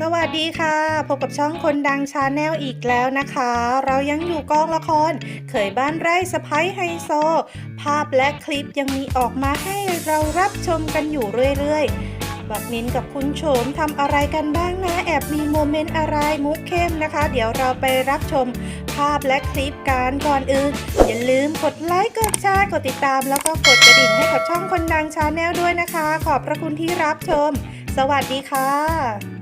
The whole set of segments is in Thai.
สวัสดีค่ะ พบกับช่องคนดังชาแนลอีกแล้วนะคะ เรายังอยู่กองละคร เคยบ้านไร่สะพ้ยไฮโซ ภาพและคลิปยังมีออกมาให้เรารับชมกันอยู่เรื่อยๆ บักนินกับคุณโฉมทำอะไรกันบ้างนะ แอบมีโมเมนต์อะไรมุกเข้มนะคะ เดี๋ยวเราไปรับชมภาพและคลิปกันก่อนอื่น อย่าลืมกดไลค์ กดแชร์ กดติดตาม แล้วก็กดกระดิ่งให้กับช่องคนดังชาแนลด้วยนะคะ ขอบพระคุณที่รับชม สวัสดีค่ะ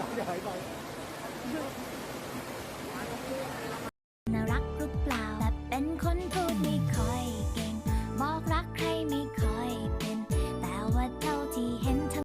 이야기 할?